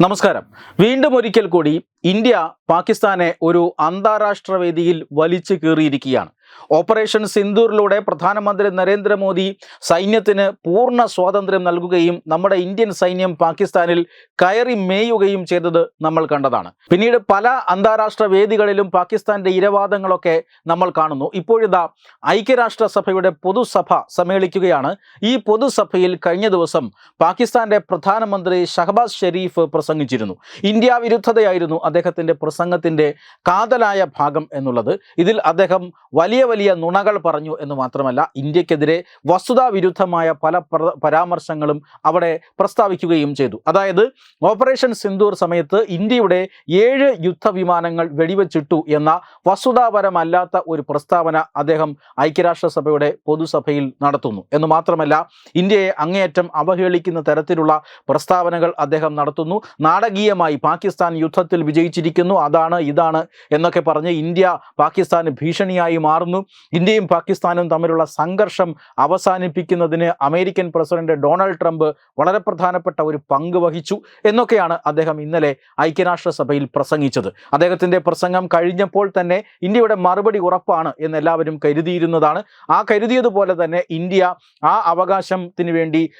നമസ്കാരം. വീണ്ടും ഒരിക്കൽ കൂടി ഇന്ത്യ പാകിസ്ഥാനെ ഒരു അന്താരാഷ്ട്ര വേദിയിൽ വലിച്ചു കീറിയിരിക്കുകയാണ്. ഓപ്പറേഷൻ സിന്ദൂറിലൂടെ പ്രധാനമന്ത്രി നരേന്ദ്രമോദി സൈന്യത്തിന് പൂർണ സ്വാതന്ത്ര്യം നൽകുകയും നമ്മുടെ ഇന്ത്യൻ സൈന്യം പാകിസ്ഥാനിൽ കയറി മേയുകയും ചെയ്തത് നമ്മൾ കണ്ടതാണ്. പിന്നീട് പല അന്താരാഷ്ട്ര വേദികളിലും പാകിസ്ഥാന്റെ ഇരവാദങ്ങളൊക്കെ നമ്മൾ കാണുന്നു. ഇപ്പോഴിതാ ഐക്യരാഷ്ട്രസഭയുടെ പൊതുസഭ സമ്മേളിക്കുകയാണ്. ഈ പൊതുസഭയിൽ കഴിഞ്ഞ ദിവസം പാകിസ്ഥാന്റെ പ്രധാനമന്ത്രി ഷഹബാസ് ഷെരീഫ് പ്രസംഗിച്ചിരുന്നു. ഇന്ത്യ വിരുദ്ധതയായിരുന്നു അദ്ദേഹത്തിന്റെ പ്രസംഗത്തിന്റെ കാതലായ ഭാഗം എന്നുള്ളത്. ഇതിൽ അദ്ദേഹം വലിയ വലിയ വലിയ നുണകൾ പറഞ്ഞു എന്ന് മാത്രമല്ല ഇന്ത്യക്കെതിരെ വസ്തുതാവിരുദ്ധമായ പല പരാമർശങ്ങളും അവിടെ പ്രസ്താവിക്കുകയും ചെയ്തു. അതായത് ഓപ്പറേഷൻ സിന്ദൂർ സമയത്ത് ഇന്ത്യയുടെ ഏഴ് യുദ്ധവിമാനങ്ങൾ വെടിവെച്ചിട്ടു എന്ന വസ്തുതാപരമല്ലാത്ത ഒരു പ്രസ്താവന അദ്ദേഹം ഐക്യരാഷ്ട്രസഭയുടെ പൊതുസഭയിൽ നടത്തുന്നു. എന്ന് മാത്രമല്ല ഇന്ത്യയെ അങ്ങേയറ്റം അവഹേളിക്കുന്ന തരത്തിലുള്ള പ്രസ്താവനകൾ അദ്ദേഹം നടത്തുന്നു. നാടകീയമായി പാകിസ്ഥാൻ യുദ്ധത്തിൽ വിജയിച്ചിരിക്കുന്നു. അതാണ് ഇതാണ് എന്നൊക്കെ പറഞ്ഞ് ഇന്ത്യ പാകിസ്ഥാന് ഭീഷണിയായി മാറുന്നു. ഇന്ത്യയും പാകിസ്ഥാനും തമ്മിലുള്ള സംഘർഷം അവസാനിപ്പിക്കുന്നതിന് അമേരിക്കൻ പ്രസിഡന്റ് ഡൊണാൾഡ് ട്രംപ് വളരെ പ്രധാനപ്പെട്ട ഒരു പങ്ക് വഹിച്ചു എന്നൊക്കെയാണ് അദ്ദേഹം ഇന്നലെ ഐക്യരാഷ്ട്രസഭയിൽ പ്രസംഗിച്ചത്. അദ്ദേഹത്തിന്റെ പ്രസംഗം കഴിഞ്ഞപ്പോൾ തന്നെ ഇന്ത്യയുടെ മറുപടി ഉറപ്പാണ് എന്ന് എല്ലാവരും കരുതിയിരുന്നതാണ്. ആ കരുതിയതുപോലെ തന്നെ ഇന്ത്യ ആ അവകാശത്തിന് വേണ്ടി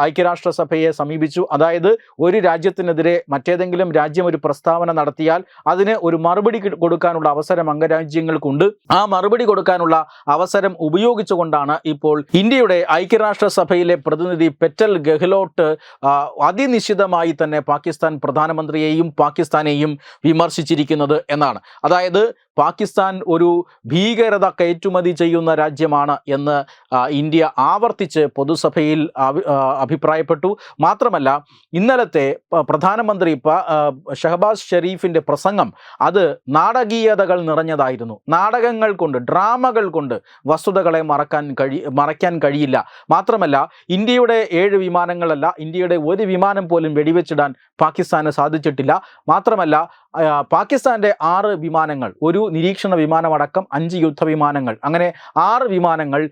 ഐക്യരാഷ്ട്രസഭയെ സമീപിച്ചു. അതായത് ഒരു രാജ്യത്തിനെതിരെ മറ്റേതെങ്കിലും രാജ്യം ഒരു പ്രസ്താവന നടത്തിയാൽ അതിന് ഒരു മറുപടി കൊടുക്കാനുള്ള അവസരം അംഗരാജ്യങ്ങൾക്കുണ്ട്. ആ മറുപടി കൊടുക്കാനുള്ള അവസരം ഉപയോഗിച്ചുകൊണ്ടാണ് ഇപ്പോൾ ഇന്ത്യയുടെ ഐക്യരാഷ്ട്രസഭയിലെ പ്രതിനിധി പെറ്റൽ ഗെഹ്ലോട്ട് അതിനിശ്ചിതമായി തന്നെ പാകിസ്ഥാൻ പ്രധാനമന്ത്രിയെയും പാകിസ്ഥാനെയും വിമർശിച്ചിരിക്കുന്നത് എന്നാണ്. അതായത് പാകിസ്ഥാൻ ഒരു ഭീകരത കയറ്റുമതി ചെയ്യുന്ന രാജ്യമാണ് എന്ന് ഇന്ത്യ ആവർത്തിച്ച് പൊതുസഭയിൽ അഭിപ്രായപ്പെട്ടു. മാത്രമല്ല ഇന്നലത്തെ പ്രധാനമന്ത്രി ഷഹബാസ് ഷെരീഫിന്റെ പ്രസംഗം അത് നാടകീയതകൾ നിറഞ്ഞതായിരുന്നു. നാടകങ്ങൾ കൊണ്ട് ഡ്രാമകൾ കൊണ്ട് വസ്തുതകളെ മറക്കാൻ കഴി മറയ്ക്കാൻ കഴിയില്ല. മാത്രമല്ല ഇന്ത്യയുടെ ഏഴ് വിമാനങ്ങളല്ല ഇന്ത്യയുടെ ഒരു വിമാനം പോലും വെടിവെച്ചിടാൻ പാകിസ്ഥാന് സാധിച്ചിട്ടില്ല. മാത്രമല്ല പാകിസ്ഥാന്റെ ആറ് വിമാനങ്ങൾ ഒരു നിരീക്ഷണ വിമാനമടക്കം അഞ്ച് യുദ്ധവിമാനങ്ങൾ. അങ്ങനെ ആറ് വിമാനങ്ങൾ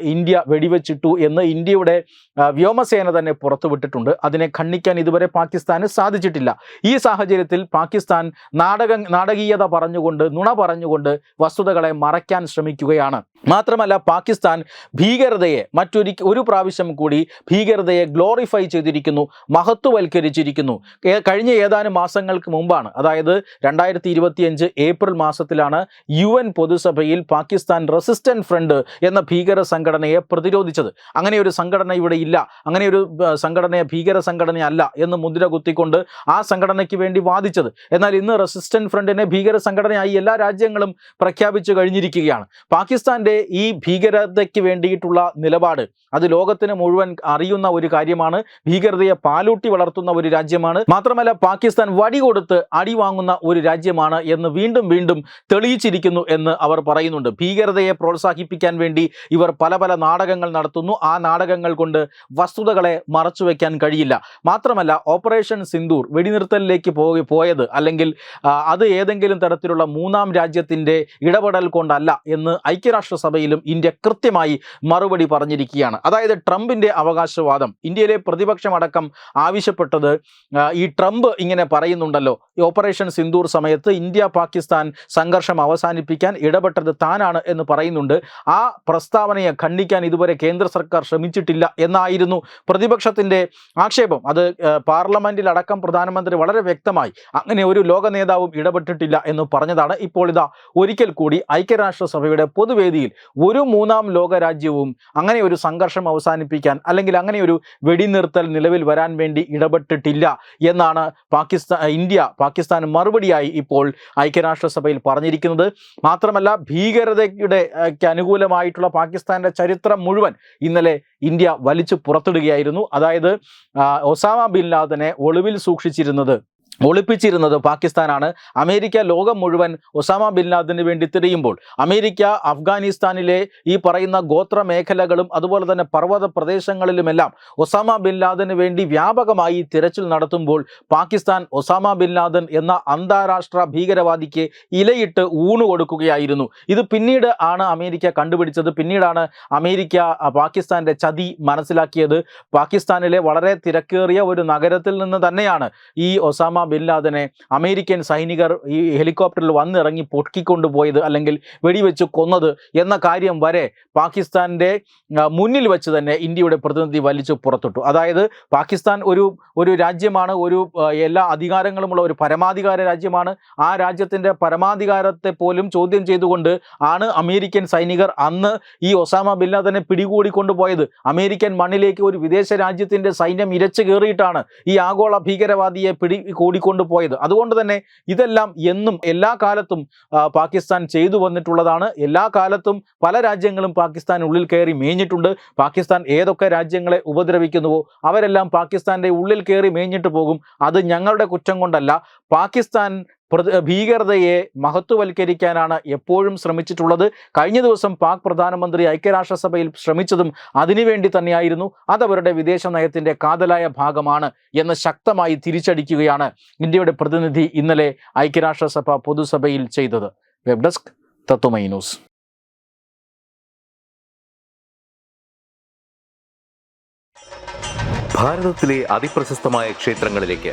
ഇന്ത്യ വെടിവെച്ചിട്ടു എന്ന് ഇന്ത്യയുടെ വ്യോമസേന തന്നെ പുറത്തുവിട്ടിട്ടുണ്ട്. അതിനെ ഖണ്ഡിക്കാൻ ഇതുവരെ പാകിസ്ഥാന് സാധിച്ചിട്ടില്ല. ഈ സാഹചര്യത്തിൽ പാകിസ്ഥാൻ നാടക നാടകീയത പറഞ്ഞുകൊണ്ട് നുണ പറഞ്ഞുകൊണ്ട് വസ്തുതകളെ മറയ്ക്കാൻ ശ്രമിക്കുകയാണ്. മാത്രമല്ല പാകിസ്ഥാൻ ഭീകരതയെ മറ്റൊരു ഒരു പ്രാവശ്യം കൂടി ഭീകരതയെ ഗ്ലോറിഫൈ ചെയ്തിരിക്കുന്നു മഹത്വവൽക്കരിച്ചിരിക്കുന്നു. കഴിഞ്ഞ ഏതാനും മാസങ്ങൾക്ക് മുമ്പാണ്. അതായത് രണ്ടായിരത്തി ഏപ്രിൽ ഏപ്രിൽ മാസത്തിലാണ് യു എൻ പൊതുസഭയിൽ പാകിസ്ഥാൻ റെസിസ്റ്റന്റ് ഫ്രണ്ട് എന്ന ഭീകര സംഘടനയെ പ്രതിരോധിച്ചത്. അങ്ങനെ ഒരു സംഘടന ഇവിടെ ഇല്ല. അങ്ങനെ ഒരു സംഘടനയെ ഭീകര സംഘടനയല്ല എന്ന് മുദ്ര കുത്തിക്കൊണ്ട് ആ സംഘടനയ്ക്ക് വേണ്ടി വാദിച്ചത്. എന്നാൽ ഇന്ന് റെസിസ്റ്റന്റ് ഫ്രണ്ടിനെ ഭീകര സംഘടനയായി എല്ലാ രാജ്യങ്ങളും പ്രഖ്യാപിച്ചു കഴിഞ്ഞിരിക്കുകയാണ്. പാകിസ്ഥാന്റെ ഈ ഭീകരതയ്ക്ക് വേണ്ടിയിട്ടുള്ള നിലപാട് അത് ലോകത്തിന് മുഴുവൻ അറിയുന്ന ഒരു കാര്യമാണ്. ഭീകരതയെ പാലൂട്ടി വളർത്തുന്ന ഒരു രാജ്യമാണ്. മാത്രമല്ല പാകിസ്ഥാൻ വടി കൊടുത്ത് അടി വാങ്ങുന്ന ഒരു രാജ്യമാണ് എന്ന് വീണ്ടും വീണ്ടും തെളിയിച്ചിരിക്കുന്നു എന്ന് അവർ പറയുന്നുണ്ട്. ഭീകരതയെ പ്രോത്സാഹിപ്പിക്കാൻ വേണ്ടി ഇവർ പല പല നാടകങ്ങൾ നടത്തുന്നു. ആ നാടകങ്ങൾ കൊണ്ട് വസ്തുതകളെ മറച്ചുവെക്കാൻ കഴിയില്ല. മാത്രമല്ല ഓപ്പറേഷൻ സിന്ദൂർ വെടിനിർത്തലിലേക്ക് പോയി പോയത് അല്ലെങ്കിൽ അത് ഏതെങ്കിലും തരത്തിലുള്ള മൂന്നാം രാജ്യത്തിന്റെ ഇടപെടൽ കൊണ്ടല്ല എന്ന് ഐക്യരാഷ്ട്രസഭയിലും ഇന്ത്യ കൃത്യമായി മറുപടി പറഞ്ഞിരിക്കുകയാണ്. അതായത് ട്രംപിന്റെ അവകാശവാദം. ഇന്ത്യയിലെ പ്രതിപക്ഷമടക്കം ആവശ്യപ്പെട്ടത് ഈ ട്രംപ് ഇങ്ങനെ പറയുന്നുണ്ടല്ലോ. ഓപ്പറേഷൻ സിന്ദൂർ സമയത്ത് ഇന്ത്യ പാകിസ്ഥാൻ സംഘർഷം അവസാനിപ്പിക്കാൻ ഇടപെട്ടത് താനാണ് എന്ന് പറയുന്നുണ്ട്. ആ പ്രസ്താവനയെ ഖണ്ഡിക്കാൻ ഇതുവരെ കേന്ദ്ര സർക്കാർ ശ്രമിച്ചിട്ടില്ല എന്നായിരുന്നു പ്രതിപക്ഷത്തിന്റെ ആക്ഷേപം. അത് പാർലമെന്റിലടക്കം പ്രധാനമന്ത്രി വളരെ വ്യക്തമായി അങ്ങനെ ഒരു ലോക നേതാവും ഇടപെട്ടിട്ടില്ല എന്ന് പറഞ്ഞതാണ്. ഇപ്പോൾ ഇതാ ഒരിക്കൽ കൂടി ഐക്യരാഷ്ട്രസഭയുടെ പൊതുവേദിയിൽ ഒരു മൂന്നാം ലോക രാജ്യവും അങ്ങനെ ഒരു സംഘർഷം അവസാനിപ്പിക്കാൻ അല്ലെങ്കിൽ അങ്ങനെ ഒരു വെടിനിർത്തൽ നിലവിൽ വരാൻ വേണ്ടി ഇടപെട്ടിട്ടില്ല എന്നാണ് പാകിസ്ഥാൻ ഇന്ത്യ പാകിസ്ഥാൻ മറുപടിയായി ഇപ്പോൾ ഐക്യരാഷ്ട്രസഭയിൽ പറഞ്ഞിരിക്കുന്നത്. മാത്രമല്ല ഭീകരതയുടെ അനുകൂലമായിട്ടുള്ള പാകിസ്ഥാന്റെ ചരിത്രം മുഴുവൻ ഇന്നലെ ഇന്ത്യ വലിച്ചു പുറത്തിടുകയായിരുന്നു. അതായത് ഒസാമ ബിൻ ലാദനെ ഒളിവിൽ സൂക്ഷിച്ചിരുന്നത് ഒളിപ്പിച്ചിരുന്നത് പാകിസ്ഥാനാണ്. അമേരിക്ക ലോകം മുഴുവൻ ഒസാമ ബിൻ ലാദന് വേണ്ടി തിരയുമ്പോൾ അമേരിക്ക അഫ്ഗാനിസ്ഥാനിലെ ഈ പറയുന്ന ഗോത്ര മേഖലകളും അതുപോലെ തന്നെ പർവത പ്രദേശങ്ങളിലുമെല്ലാം ഒസാമ ബിൻ ലാദന് വേണ്ടി വ്യാപകമായി തിരച്ചിൽ നടത്തുമ്പോൾ പാകിസ്ഥാൻ ഒസാമ ബിൻ ലാദൻ എന്ന അന്താരാഷ്ട്ര ഭീകരവാദിക്ക് ഇലയിട്ട് ഊണ് കൊടുക്കുകയായിരുന്നു. ഇത് പിന്നീട് ആണ് അമേരിക്ക കണ്ടുപിടിച്ചത്. പിന്നീടാണ് അമേരിക്ക പാകിസ്ഥാന്റെ ചതി മനസ്സിലാക്കിയത്. പാകിസ്ഥാനിലെ വളരെ തിരക്കേറിയ ഒരു നഗരത്തിൽ നിന്ന് തന്നെയാണ് ഈ ഒസാമ ബിൻ ലാദനെ അമേരിക്കൻ സൈനികർ ഈ ഹെലികോപ്റ്ററിൽ വന്നിറങ്ങി പൊട്ടിക്കൊണ്ടുപോയത് അല്ലെങ്കിൽ വെടിവെച്ച് കൊന്നത് എന്ന കാര്യം വരെ പാകിസ്ഥാന്റെ മുന്നിൽ വെച്ച് തന്നെ ഇന്ത്യയുടെ പ്രതിനിധി വലിച്ചു പുറത്തിട്ടു. അതായത് പാകിസ്ഥാൻ ഒരു ഒരു രാജ്യമാണ് ഒരു എല്ലാ അധികാരങ്ങളുമുള്ള ഒരു പരമാധികാര രാജ്യമാണ്. ആ രാജ്യത്തിന്റെ പരമാധികാരത്തെ പോലും ചോദ്യം ചെയ്തുകൊണ്ട് ആണ് അമേരിക്കൻ സൈനികർ അന്ന് ഈ ഒസാമ ബിൻ ലാദനെ പിടികൂടിക്കൊണ്ടുപോയത്. അമേരിക്കൻ മണ്ണിലേക്ക് ഒരു വിദേശ രാജ്യത്തിന്റെ സൈന്യം ഇരച്ചു കയറിയിട്ടാണ് ഈ ആഗോള ഭീകരവാദിയെ പിടി കൂടിക്കൊണ്ടുപോയത്. അതുകൊണ്ട് തന്നെ ഇതെല്ലാം എന്നും എല്ലാ കാലത്തും പാകിസ്ഥാൻ ചെയ്തു വന്നിട്ടുള്ളതാണ്. എല്ലാ കാലത്തും പല രാജ്യങ്ങളും പാകിസ്ഥാൻ ഉള്ളിൽ കയറി മേഞ്ഞിട്ടുണ്ട്. പാകിസ്ഥാൻ ഏതൊക്കെ രാജ്യങ്ങളെ ഉപദ്രവിക്കുന്നുവോ അവരെല്ലാം പാകിസ്ഥാന്റെ ഉള്ളിൽ കയറി മേഞ്ഞിട്ട് പോകും. അത് ഞങ്ങളുടെ കുറ്റം കൊണ്ടല്ല. പാകിസ്ഥാൻ ഭീകരതയെ മഹത്വവൽക്കരിക്കാനാണ് എപ്പോഴും ശ്രമിച്ചിട്ടുള്ളത്. കഴിഞ്ഞ ദിവസം പാക് പ്രധാനമന്ത്രി ഐക്യരാഷ്ട്രസഭയിൽ ശ്രമിച്ചതും അതിനുവേണ്ടി തന്നെയായിരുന്നു. അതവരുടെ വിദേശ നയത്തിന്റെ കാതലായ ഭാഗമാണ് എന്ന് ശക്തമായി തിരിച്ചടിക്കുകയാണ് ഇന്ത്യയുടെ പ്രതിനിധി ഇന്നലെ ഐക്യരാഷ്ട്രസഭ പൊതുസഭയിൽ ചെയ്തത്. Web desk Tatwamayi news. ഭാരതത്തിലെ ക്ഷേത്രങ്ങളിലേക്ക്